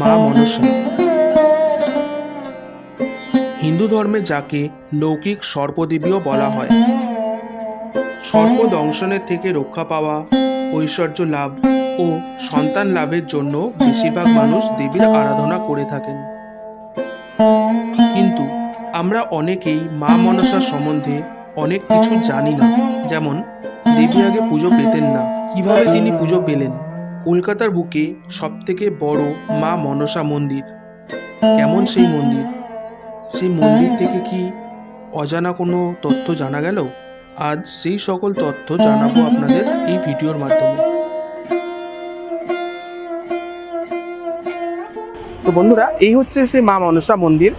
মা মনসা হিন্দু ধর্মে যাকে লৌকিক সর্পদেবীও বলা হয়। সর্প দংশনের থেকে রক্ষা পাওয়া, ঐশ্বর্য লাভ ও সন্তান লাভের জন্য বেশিরভাগ মানুষ দেবীর আরাধনা করে থাকেন। কিন্তু আমরা অনেকেই মা মনসার সম্বন্ধে অনেক কিছু জানি না। যেমন, দেবী আগে পুজো পেতেন না। কীভাবে তিনি পুজো পেলেন? কলকাতার বুকে সবথেকে বড় মা মনসা মন্দির। কেমন সেই মন্দির? সেই মন্দির থেকে কি অজানা কোনো তথ্য জানা গেল? আজ সেই সকল তথ্য জানাব আপনাদের এই ভিডিওর মাধ্যমে। তো বন্ধুরা, এই হচ্ছে সেই মা মনসা মন্দির,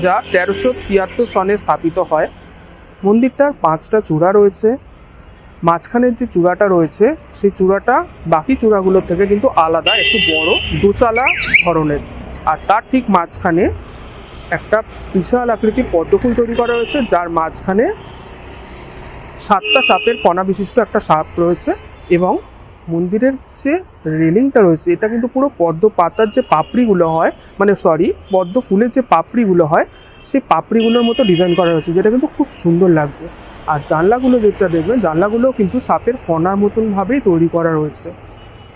যা তেরোশো তিয়াত্তর সনে স্থাপিত হয়। মন্দিরটার পাঁচটা চূড়া রয়েছে। মাঝখানের যে চূড়াটা রয়েছে, সেই চূড়াটা বাকি চূড়াগুলোর থেকে কিন্তু আলাদা, একটু বড়, দোচালা ধরনের। আর তার ঠিক মাঝখানে একটা বিশাল আকৃতির পদ্মফুল তৈরি করা হয়েছে, যার মাঝখানে সাতটা সাপের ফনা বিশিষ্ট একটা সাপ রয়েছে এবং মন্দিরের যে রেলিংটা রয়েছে, এটা কিন্তু পুরো পদ্ম পাতার যে পাপড়িগুলো হয় মানে সরি পদ্ম ফুলের যে পাপড়িগুলো হয়, সেই পাপড়িগুলোর মতো ডিজাইন করা হয়েছে, যেটা কিন্তু খুব সুন্দর লাগছে। আর জানলাগুলো যেটা দেখবেন, জানলাগুলো কিন্তু সাপের ফনার মতন ভাবেই তৈরি করা রয়েছে,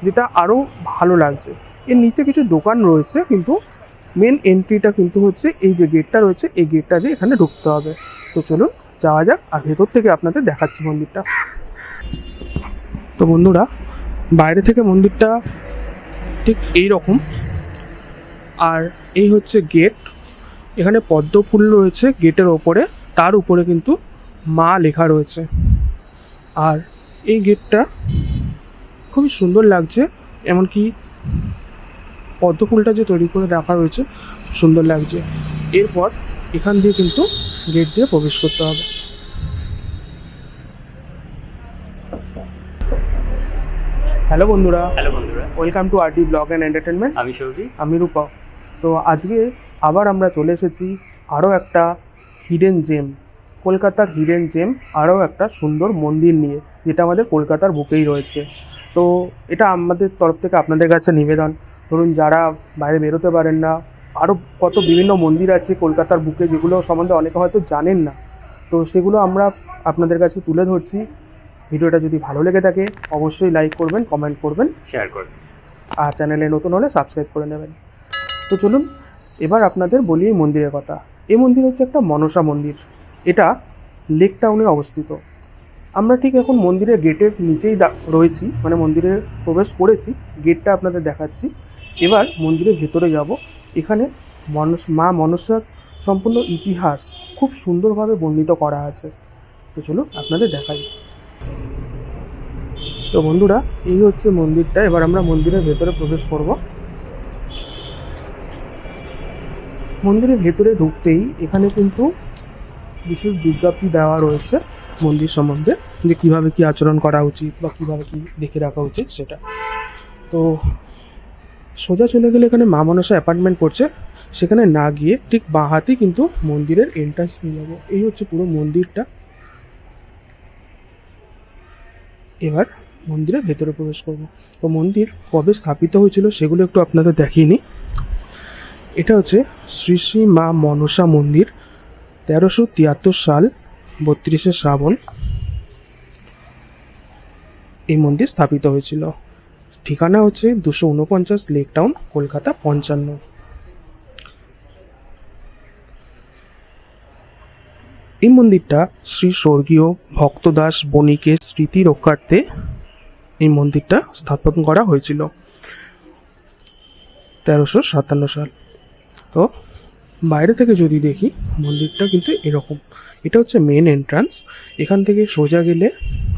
যেটা আরও ভালো লাগছে। এর নিচে কিছু দোকান রয়েছে, কিন্তু মেন এন্ট্রিটা কিন্তু হচ্ছে এই যে গেটটা রয়েছে, এই গেটটা দিয়ে এখানে ঢুকতে হবে। তো চলুন, যাওয়া যাক, আর ভেতর থেকে আপনাদের দেখাচ্ছি মন্দিরটা। তো বন্ধুরা, বাইরে থেকে মন্দিরটা ঠিক এই রকম আর এই হচ্ছে গেট এখানে পদ্ম ফুল রয়েছে গেটের ওপরে, তার উপরে কিন্তু মা লেখা রয়েছে। আর এই গেটটা খুবই সুন্দর লাগছে এমনকি পদ্ম ফুলটা যে তৈরি করে রাখা রয়েছে সুন্দর লাগছে। এরপর এখান দিয়ে কিন্তু গেট দিয়ে প্রবেশ করতে হবে। হ্যালো বন্ধুরা। হ্যালো বন্ধুরা। Welcome to R D blog and entertainment. আমি সৌভিক। আমি রূপা তো আজকে আবার আমরা চলে এসেছি আরও একটা হিডেন জেম। কলকাতার হিডেন জেম আরও একটা সুন্দর মন্দির নিয়ে যেটা আমাদের কলকাতার বুকেই রয়েছে। তো এটা আমাদের তরফ থেকে আপনাদের কাছে নিবেদন। ধরুন যারা বাইরে বেরোতে পারেন না আরও কত বিভিন্ন মন্দির আছে কলকাতার বুকে যেগুলো সম্বন্ধে অনেকে হয়তো জানেন না। তো সেগুলো আমরা আপনাদের কাছে তুলে ধরছি। ভিডিওটা যদি ভালো লেগে থাকে অবশ্যই লাইক করবেন কমেন্ট করবেন। শেয়ার করবেন। আর চ্যানেলে নতুন হলে সাবস্ক্রাইব করে নেবেন। তো চলুন এবার আপনাদের বলি এই মন্দিরের কথা। এই মন্দির হচ্ছে একটা মনসা মন্দির। এটা লেক টাউনে অবস্থিত। আমরা ঠিক এখন মন্দিরের গেটের নিচেই রয়েছি মানে মন্দিরে প্রবেশ করেছি গেটটা আপনাদের দেখাচ্ছি। এবার মন্দিরের ভেতরে যাব। এখানে মনস মা মনসার সম্পূর্ণ ইতিহাস খুব সুন্দরভাবে বর্ণিত করা আছে। তো চলুন আপনাদের দেখাই। তো বন্ধুরা, এই হচ্ছে মন্দিরটা। এবার আমরা মন্দিরের ভেতরে প্রবেশ করব। মন্দিরের ভেতরে ঢুকতেই এখানে কিন্তু বিশেষ বিজ্ঞপ্তি দেওয়া রয়েছে মন্দির সম্বন্ধে যে কীভাবে কি আচরণ করা উচিত বা কীভাবে কি দেখে রাখা উচিত সেটা। তো সোজা চলে গেলে এখানে মা মনসা অ্যাপার্টমেন্ট করছে সেখানে না গিয়ে ঠিক বাঁ হাতেই কিন্তু মন্দিরের এন্ট্রান্স নিয়ে যাব। এই হচ্ছে পুরো মন্দিরটা। এবার মন্দিরের ভেতরে প্রবেশ করব। তো মন্দির কবে স্থাপিত হয়েছিল সেগুলো একটু আপনাদের দেখিয়ে নিই। এটা হচ্ছে শ্রী শ্রী মা মনসা মন্দির। তেরোশো তিয়াত্তর সাল বত্রিশে শ্রাবণ এই মন্দির স্থাপিত হয়েছিল। ঠিকানা হচ্ছে দুশো উনপঞ্চাশ লেক টাউন, কলকাতা পঞ্চান্ন। এই মন্দিরটা শ্রী স্বর্গীয় ভক্তদাস বণিকের স্মৃতি রক্ষার্থে এই মন্দিরটা স্থাপন করা হয়েছিল। তেরোশো সাতান্ন সাল। তো বাইরে থেকে যদি দেখি, মন্দিরটা কিন্তু এরকম। এটা হচ্ছে মেন এন্ট্রান্স এখান থেকে সোজা গেলে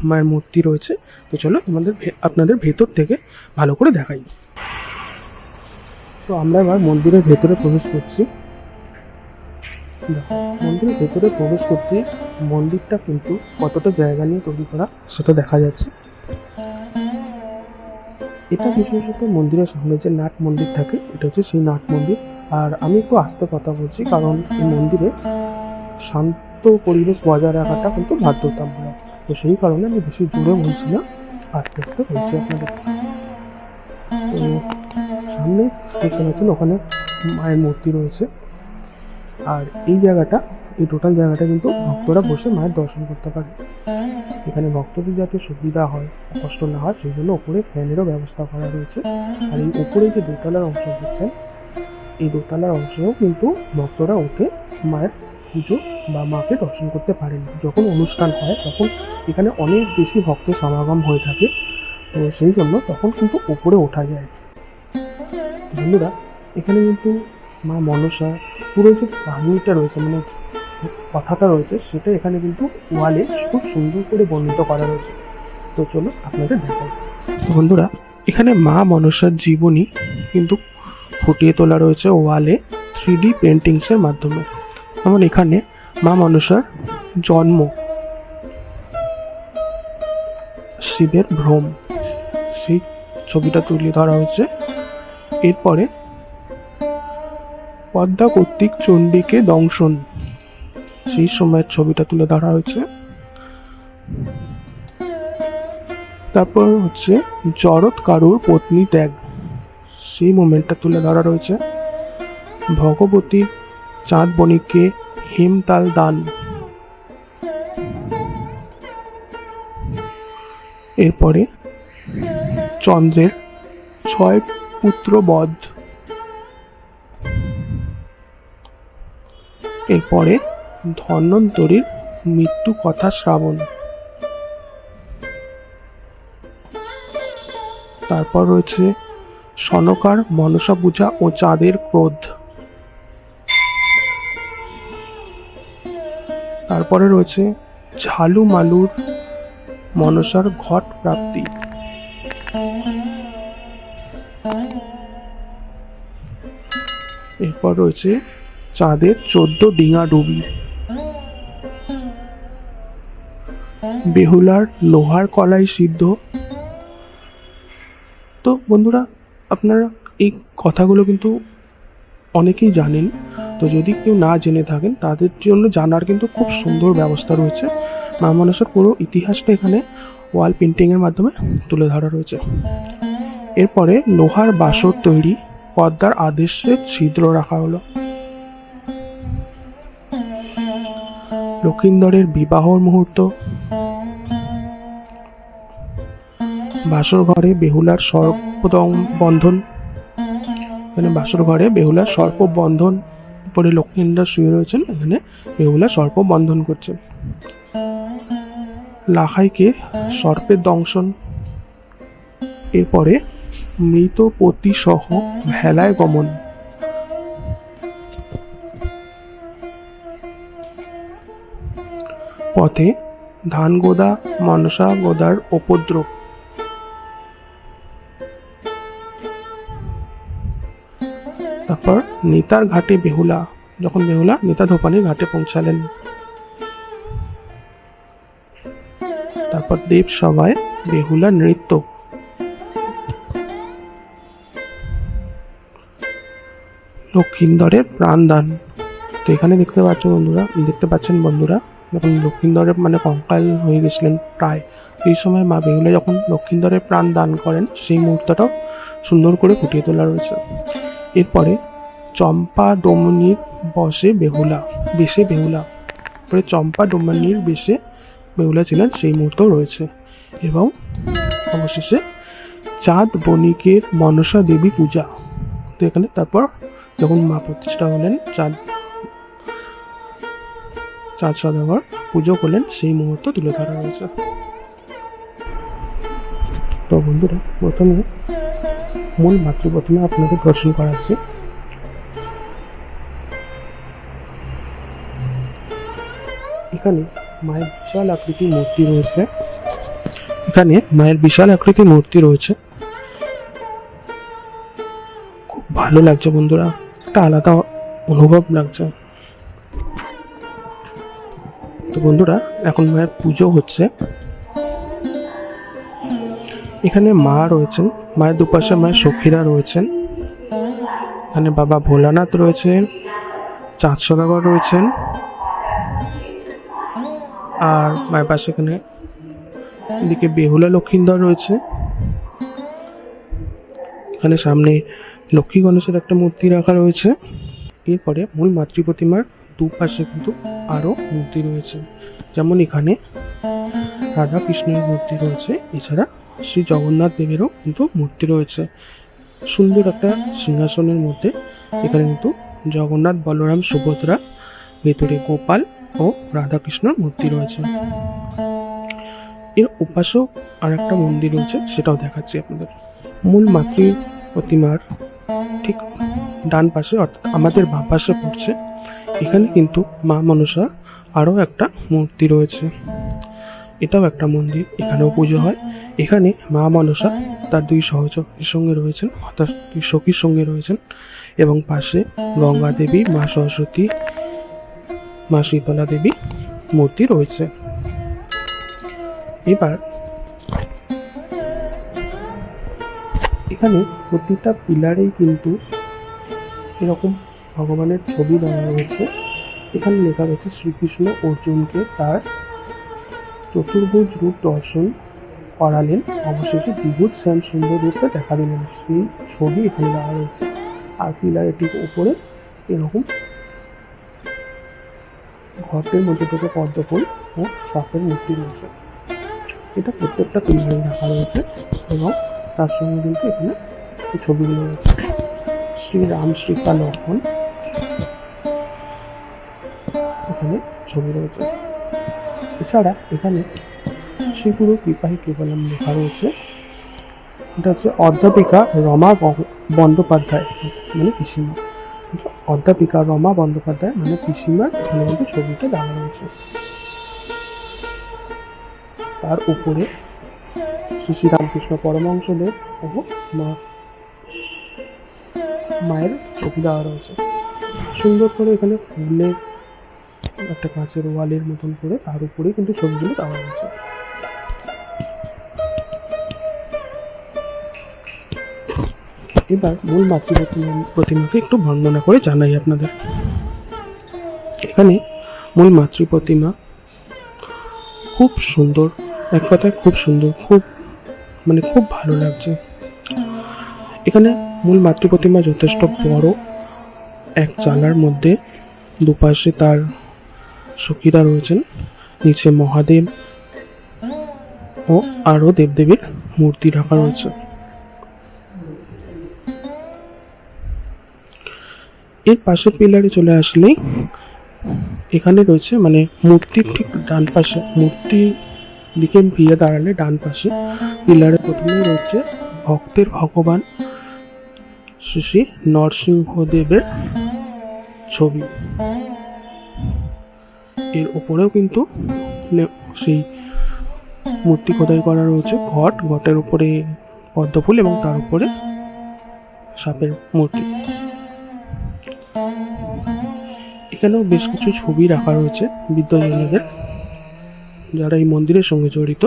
মায়ের মূর্তি রয়েছে। তো চলো তোমাদের আপনাদের ভেতর থেকে ভালো করে দেখাই। তো আমরা এবার মন্দিরের ভেতরে প্রবেশ করছি। মন্দিরের ভেতরে প্রবেশ করতে মন্দিরটা কিন্তু কতটা জায়গা নিয়ে তৈরি করা সেটা দেখা যাচ্ছে। এটা বিশেষত মন্দিরের সামনে যে নাট মন্দির থাকে, এটা হচ্ছে সেই নাট মন্দির। আর আমি একটু আস্তে কথা বলছি কারণ এই মন্দিরে শান্ত পরিবেশ বজায় রাখাটা কিন্তু বাধ্যতামূলক। তো সেই কারণে আমি বেশি জোরে বলছি না আস্তে আস্তে বলছি আপনাদের। তো সামনে দেখতে পাচ্ছেন ওখানে মায়ের মূর্তি রয়েছে। আর এই জায়গাটা এই টোটাল জায়গাটা কিন্তু ভক্তরা বসে মায়ের দর্শন করতে পারে। এখানে ভক্তদের যাতে সুবিধা হয় কষ্ট না হয় সেই জন্য ওপরে ফ্যানেরও ব্যবস্থা করা রয়েছে। আর এই উপরে যে দোতলার অংশ দেখছেন এই দোতলার অংশেও কিন্তু ভক্তরা উঠে মায়ের পুজো বা মাকে দর্শন করতে পারেন। যখন অনুষ্ঠান হয়, তখন এখানে অনেক বেশি ভক্তের সমাগম হয়ে থাকে। তো সেই জন্য তখন কিন্তু উপরে ওঠা যায়। বন্ধুরা, এখানে কিন্তু মা মনসা, পুরো যে কাহিনীটা রয়েছে মানে কথাটা রয়েছে, সেটা এখানে কিন্তু ওয়ালে খুব সুন্দর করে বর্ণিত করা রয়েছে। তো চলো আপনাদের দেখাই। বন্ধুরা, এখানে মা মনসার জীবনী কিন্তু ফুটিয়ে তোলা রয়েছে ওয়ালে থ্রি ডি পেন্টিংসের মাধ্যমে। যেমন এখানে মা মনসার জন্ম। শিবের ভ্রম। সেই ছবিটা তুলে ধরা হয়েছে। এরপরে পদ্মা কর্তৃক চণ্ডীকে দংশন। সেই সময়ের ছবিটা তুলে ধরা হয়েছে। তারপর হচ্ছে জরৎ কারুর পত্নী ত্যাগ। সেই মোমেন্টটা তুলে ধরা রয়েছে। ভগবতীর চাঁদ বণিককে হেমতাল দান। এরপরে চন্দ্রের ছয় পুত্র বধ এরপরে ধন্বন্তরীর মৃত্যু কথা শ্রাবণ। তারপর রয়েছে সনকার, মনসা পূজা ও চাঁদের ক্রোধ। তারপরে রয়েছে ঝালু মালুর মনসার ঘট প্রাপ্তি। এরপর রয়েছে চাঁদের চোদ্দ ডিঙা ডুবি। বেহুলার লোহার কলাই সিদ্ধ। তো বন্ধুরা আপনারা এই কথাগুলো কিন্তু অনেকেই জানেন। তো যদি কেউ না জেনে থাকেন, তাদের জন্য জানার কিন্তু খুব সুন্দর ব্যবস্থা রয়েছে। মা মনসার পুরো ইতিহাসটা এখানে ওয়াল পেন্টিংয়ের মাধ্যমে তুলে ধরা রয়েছে। এরপরে লোহার বাসর তৈরি পদ্মার আদেশে ছিদ্র রাখা হলো। লক্ষিন্দরের বিবাহর মুহূর্ত বাসর ঘরে বেহুলার সর্পদং বন্ধন এখানে বাসর ঘরে বেহুলার সর্প বন্ধন উপরে লক্ষ্মীন্দর শুয়ে রয়েছেন, এখানে বেহুলা সর্প বন্ধন করছে। লাখাইকে সর্পের দংশন। এরপরে মৃত সহ ভেলায় গমন। পথে ধান গোদা মনসা গোদার উপদ্রব। তারপর নেতার ঘাটে বেহুলা, যখন বেহুলা নেতা ধোপানির ঘাটে পৌঁছালেন। তারপর দেব সভায় বেহুলা নৃত্য। লক্ষিন্দরের প্রাণদান। তো এখানে দেখতে পাচ্ছেন বন্ধুরা, দেখতে পাচ্ছেন বন্ধুরা, যখন লক্ষিন্দরের মানে কঙ্কাল হয়ে গেছিলেন প্রায়, এই সময় মা বেহুলা যখন লক্ষিন্দরের প্রাণ দান করেন, সেই মুহূর্তটাও সুন্দর করে ফুটিয়ে তোলা রয়েছে। এরপরে চম্পা ডোমনির বসে বেহুলা, বেশে বেহুলা। পরে চম্পা ডোমনির বেশে বেহুলা ছিলেন, সেই মুহূর্তও রয়েছে। এবং অবশেষে চাঁদ বণিকের মনসা দেবী পূজা। তো এখানে তারপর যখন মা প্রতিষ্ঠা হলেন, চাঁদ চাঁদ সদাগর পুজো করলেন, সেই মুহূর্ত তুলে ধরা হয়েছে। তো বন্ধুরা, প্রথমে মূল মাতৃপ্রতিমা আপনাদের দর্শন করাচ্ছি। এখানে মায়ের বিশাল আকৃতির মূর্তি রয়েছে। এখানে মায়ের বিশাল আকৃতির মূর্তি রয়েছে। খুব ভালো লাগছে বন্ধুরা। একটা আলাদা অনুভব লাগছে। তো বন্ধুরা, এখন মায়ের পুজো হচ্ছে। এখানে মা রয়েছেন, মায়ের দুপাশে মায়ের সখীরা রয়েছেন, এখানে বাবা ভোলানাথ রয়েছেন, চাঁদ সদাগর রয়েছেন, আর মায়ের পাশে এখানে এদিকে বেহুলা লক্ষিন্দর রয়েছে। এখানে সামনে লক্ষ্মী গণেশের একটা মূর্তি রাখা রয়েছে। এরপরে মূল মাতৃ প্রতিমার দুপাশে কিন্তু আরও মূর্তি রয়েছে। যেমন এখানে রাধা কৃষ্ণের মূর্তি রয়েছে, এছাড়া শ্রী জগন্নাথ দেবেরও কিন্তু মূর্তি রয়েছে। সুন্দর একটা সিংহাসনের মধ্যে এখানে কিন্তু জগন্নাথ, বলরাম, সুভদ্রা, ভেতরে গোপাল ও রাধাকৃষ্ণর মূর্তি রয়েছে। এর উপাসেও আর একটা মন্দির রয়েছে, সেটাও দেখাচ্ছি আপনাদের। মূল মাতৃ প্রতিমার ঠিক ডান পাশে, অর্থাৎ আমাদের বাম পাশে পড়ছে। এখানে কিন্তু মা মনসা আরও একটা মূর্তি রয়েছে। এটাও একটা মন্দির, এখানেও পুজো হয়। এখানে মা মনসা তার দুই সহযোগীর সঙ্গে রয়েছেন, অর্থাৎ দুই সখীর সঙ্গে রয়েছেন এবং পাশে গঙ্গা দেবী, মা সরস্বতী, মা শীতলা দেবী মূর্তি রয়েছে। এবার এখানে প্রতিটা পিলারেই কিন্তু এরকম ভগবানের ছবি দেওয়া রয়েছে। এখানে লেখা রয়েছে শ্রীকৃষ্ণ অর্জুনকে তার চতুর্ভুজ রূপ দর্শন করালেন। অবশেষে দ্বিভুজ শ্যাম সুন্দর রূপে দেখা দিলেন। সেই ছবি এখানে দেওয়া রয়েছে। আর পিলারের ঠিক উপরে এরকম ঘটের মধ্যে থেকে পদ্মফুল ও সাপের মূর্তি রয়েছে। এটা প্রত্যেকটা পিলারে রাখা রয়েছে এবং তার সঙ্গে কিন্তু এখানে ছবিগুলো রয়েছে। শ্রী রাম শ্রীকা লক্ষণ এখানে ছবি রয়েছে। এছাড়া এখানে শ্রীগুরু কৃপাহী কেবলম লেখা রয়েছে এটা হচ্ছে অধ্যাপিকা রমা বন্দ্যোপাধ্যায় মানে পিসিমা। অধ্যাপিকা রমা বন্দ্যোপাধ্যায় মানে পিসিমার এখানে কিন্তু ছবিটা দেওয়া রয়েছে তার উপরে শ্রী শ্রী রামকৃষ্ণ পরমহংসদেব ও মা মায়ের ছবি দেওয়া রয়েছে। সুন্দর করে এখানে ফুলের একটা কাঁচের ওয়ালের মতন করে তার উপরে কিন্তু ছবিগুলো দেওয়া রয়েছে এবার মূল মাতৃ প্রতিমাকে একটু বর্ণনা করে জানাই আপনাদের। এখানে মূল মাতৃ প্রতিমা খুব সুন্দর, এক কথায় খুব সুন্দর, খুব মানে খুব ভালো লাগছে। এখানে মূল মাতৃ প্রতিমা যথেষ্ট বড়, এক চালার মধ্যে দুপাশে তার সখীরা রয়েছেন। নিচে মহাদেব ও আরও দেবদেবীর মূর্তি রাখা রয়েছে। এর পাশের পিলারে চলে আসলেই এখানে রয়েছে মানে মূর্তির ঠিক ডান পাশে মূর্তি দিকে ফিরে দাঁড়ালে ডান পাশে পিলারে প্রথমেই রয়েছে ভক্তের ভগবান শ্রী শ্রী নরসিংহদেবের ছবি। এর ওপরেও কিন্তু সেই মূর্তি খোদাই করা রয়েছে। ঘট, ঘটের উপরে পদ্মফুল এবং তার উপরে সাপের মূর্তি। এখানেও বেশ কিছু ছবি রাখা রয়েছে বিদ্যাজনীদের যারা এই মন্দিরের সঙ্গে জড়িত।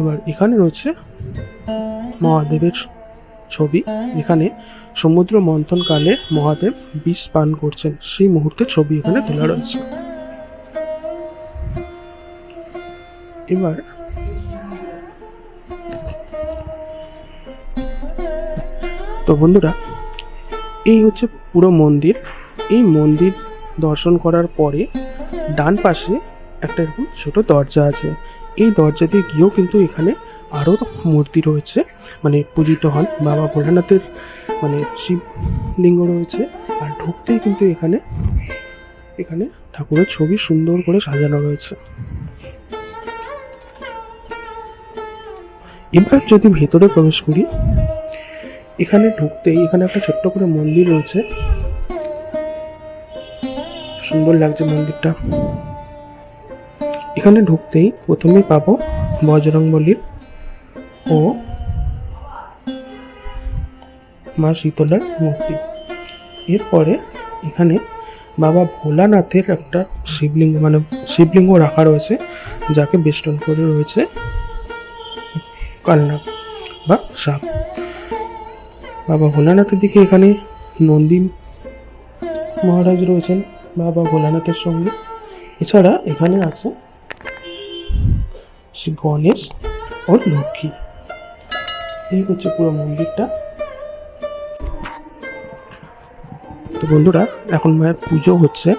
এবার এখানে রয়েছে মহাদেবের ছবি। এখানে সমুদ্র মন্থনকালে মহাদেব বিষ পান করছেন। সেই মুহূর্তের ছবি এখানে তোলা রয়েছে। এবার। তো বন্ধুরা, এই হচ্ছে পুরো মন্দির। এই মন্দির দর্শন করার পরে ডান পাশে একটা এরকম ছোট দরজা আছে। এই দরজা দিয়ে গিয়েও কিন্তু এখানে আরও মূর্তি রয়েছে। মানে পূজিত হন বাবা ভোলানাথের মানে শিবলিঙ্গ রয়েছে। আর ঢুকতেই কিন্তু এখানে এখানে ঠাকুরের ছবি সুন্দর করে সাজানো রয়েছে। এবার যদি ভেতরে প্রবেশ করি, এখানে ঢুকতেই এখানে একটা ছোট্ট করে মন্দির রয়েছে। সুন্দর লাগছে মন্দিরটা। এখানে ঢুকতেই প্রথমে পাবো বজরংবলীর ও মা শীতলার মূর্তি। এরপরে এখানে বাবা ভোলানাথের একটা শিবলিঙ্গ মানে শিবলিঙ্গ রাখা রয়েছে, যাকে বেষ্টন করে রয়েছে। কালনাগ বা সাপ। বাবা ভোলানাথের দিকে এখানে নন্দী মহারাজ রয়েছেন। বাবা ভোলানাথের সঙ্গে। এছাড়া এখানে আছে গণেশ ও লক্ষ্মী। এই হচ্ছে পুরো মন্দিরটা। তো বন্ধুরা, এখন মায়ের পুজো হচ্ছে।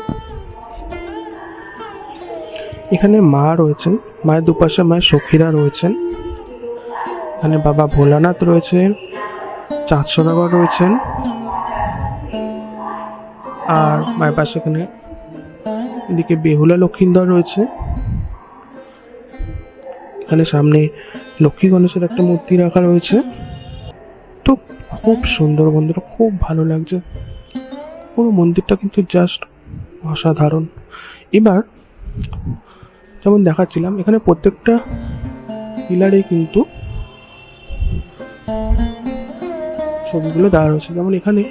এখানে মা রয়েছেন। মায়ের দুপাশে মায়ের সখীরা রয়েছেন। এখানে বাবা ভোলানাথ রয়েছেন, চাঁদ সদাগর রয়েছেন, আর মায়ের পাশে এখানে এদিকে বেহুলা লক্ষিন্দর রয়েছে। এখানে সামনে লক্ষ্মী গণেশের একটা মূর্তি রাখা রয়েছে। তো খুব সুন্দর বন্ধুরা, খুব ভালো লাগছে। পুরো মন্দিরটা কিন্তু জাস্ট অসাধারণ। এবার যেমন দেখাচ্ছিলাম, এখানে প্রত্যেকটা পিলারে কিন্তু ছবিগুলো দেওয়া রয়েছে যেমন এখানে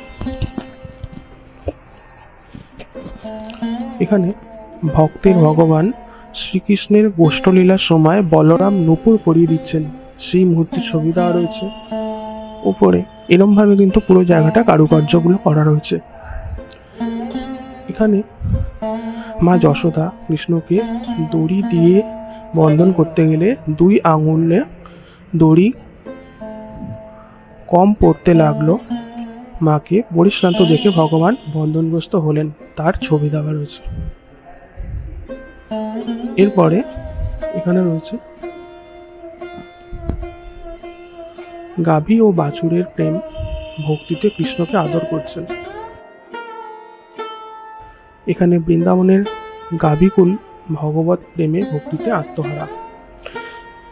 এখানে ভক্তের ভগবান শ্রীকৃষ্ণের গোষ্ঠলীলার সময় বলরাম নূপুর পরিয়ে দিচ্ছেন। সেই মুহূর্তের ছবি দেওয়া রয়েছে। উপরে এরমভাবে কিন্তু পুরো জায়গাটা কারুকার্যগুলো করা রয়েছে। এখানে মা যশোদা কৃষ্ণকে দড়ি দিয়ে বন্ধন করতে গেলে দুই আঙুলে দড়ি কম পড়তে লাগল। মাকে পরিশ্রান্ত দেখে ভগবান বন্ধনগ্রস্ত হলেন। তার ছবি দেওয়া রয়েছে। এরপরে এখানে রয়েছে গাভী ও বাছুরের প্রেম। ভক্তিতে কৃষ্ণকে আদর করছেন। এখানে বৃন্দাবনের গাভীকুল ভগবত প্রেমে ভক্তিতে আত্মহারা।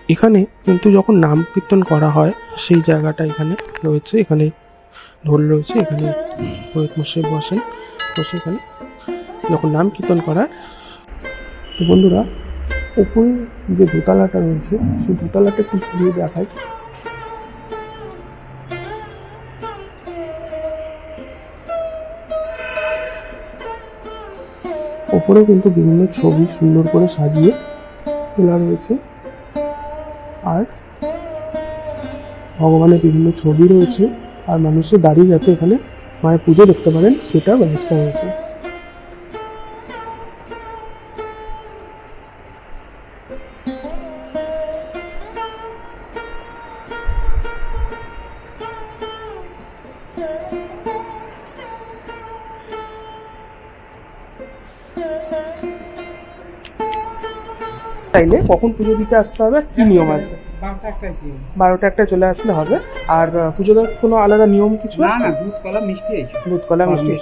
এখানে কিন্তু যখন নাম কীর্তন করা হয় সেই জায়গাটা এখানে রয়েছে, এখানে ঢোল রয়েছে, এখানে পুরোহিত মশাই বসেন, বসে এখানে যখন নাম কীর্তন করা তো বন্ধুরা, উপরে যে দোতলাটা রয়েছে, সেই দোতলাটা একটু ঘুরিয়ে দেখায় ওপরেও কিন্তু বিভিন্ন ছবি সুন্দর করে সাজিয়ে তোলা রয়েছে। আর ভগবানের বিভিন্ন ছবি রয়েছে আর মানুষের দাঁড়িয়ে যাতে এখানে মায়ের পুজো দেখতে পারেন সেটার ব্যবস্থা রয়েছে। চাইলে কখন পুজো দিতে আসতে হবে কি নিয়ম আছে? বারোটা একটা চলে আসলে হবে। আর আহ, পুজো দেওয়ার কোনো আলাদা নিয়ম কিছু আছে? না দুধ কলা মিষ্টি এইসব। দুধ কলা মিষ্টি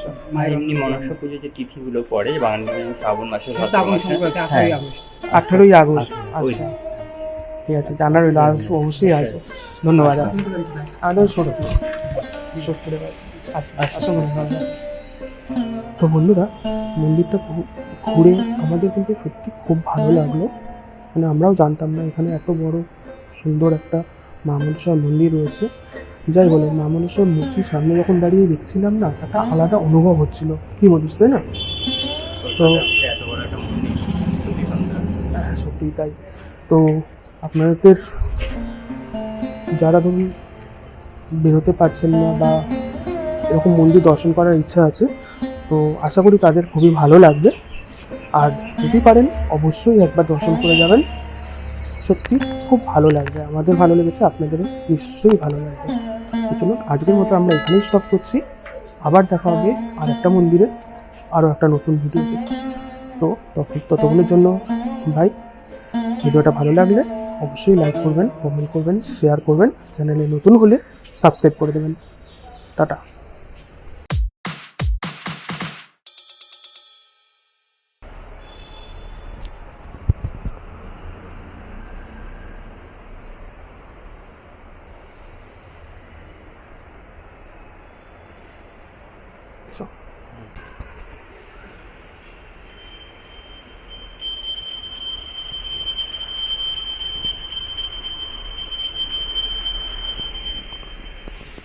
এমনি মনসা পুজো যে তিথিগুলো পড়ে বাঙালি শ্রাবণ মাসে ভাদ্র শ্রাবণ শুরু হ্যাঁ আঠারোই আগস্ট। আঠারোই আগস্ট। আচ্ছা, আচ্ছা। ঠিক আছে জানা রইল আসব অবশ্যই আসব ধন্যবাদ। আমাদের ছোটো সোদপুরে বাড়ি। আসুন, আসুন, তো বন্ধুরা মন্দিরটা ঘুরে আমাদের কিন্তু সত্যি খুব ভালো লাগল। মানে আমরাও জানতাম না এখানে এত বড় সুন্দর একটা মা মনসার মন্দির রয়েছে। যাই বলো মা মনসার মূর্তির সামনে যখন দাঁড়িয়ে দেখছিলাম না, একটা আলাদা অনুভব হচ্ছিল। কি বলিস, তাই না? তো হ্যাঁ সত্যিই তাই। তো আপনাদের যারা ধরুন বেরোতে পারছেন না বা এরকম মন্দির দর্শন করার ইচ্ছা আছে, তো আশা করি তাদের খুবই ভালো লাগবে। আর যদি পারেন, অবশ্যই একবার দর্শন করে যাবেন। সত্যি। খুব ভালো লাগবে। আমাদের ভালো লেগেছে, আপনাদেরও নিশ্চয়ই ভালো লাগবে। তো চলুন, আজকের মতো আমরা এখানেই স্টপ করছি। আবার দেখা হবে আর একটা মন্দিরে, আরও একটা নতুন ভিডিওতে তো। তত- ততক্ষণের জন্য ভাই, ভিডিওটা ভালো লাগলে অবশ্যই লাইক করবেন কমেন্ট করবেন শেয়ার করবেন। চ্যানেলে নতুন হলে সাবস্ক্রাইব করে দেবেন। টাটা।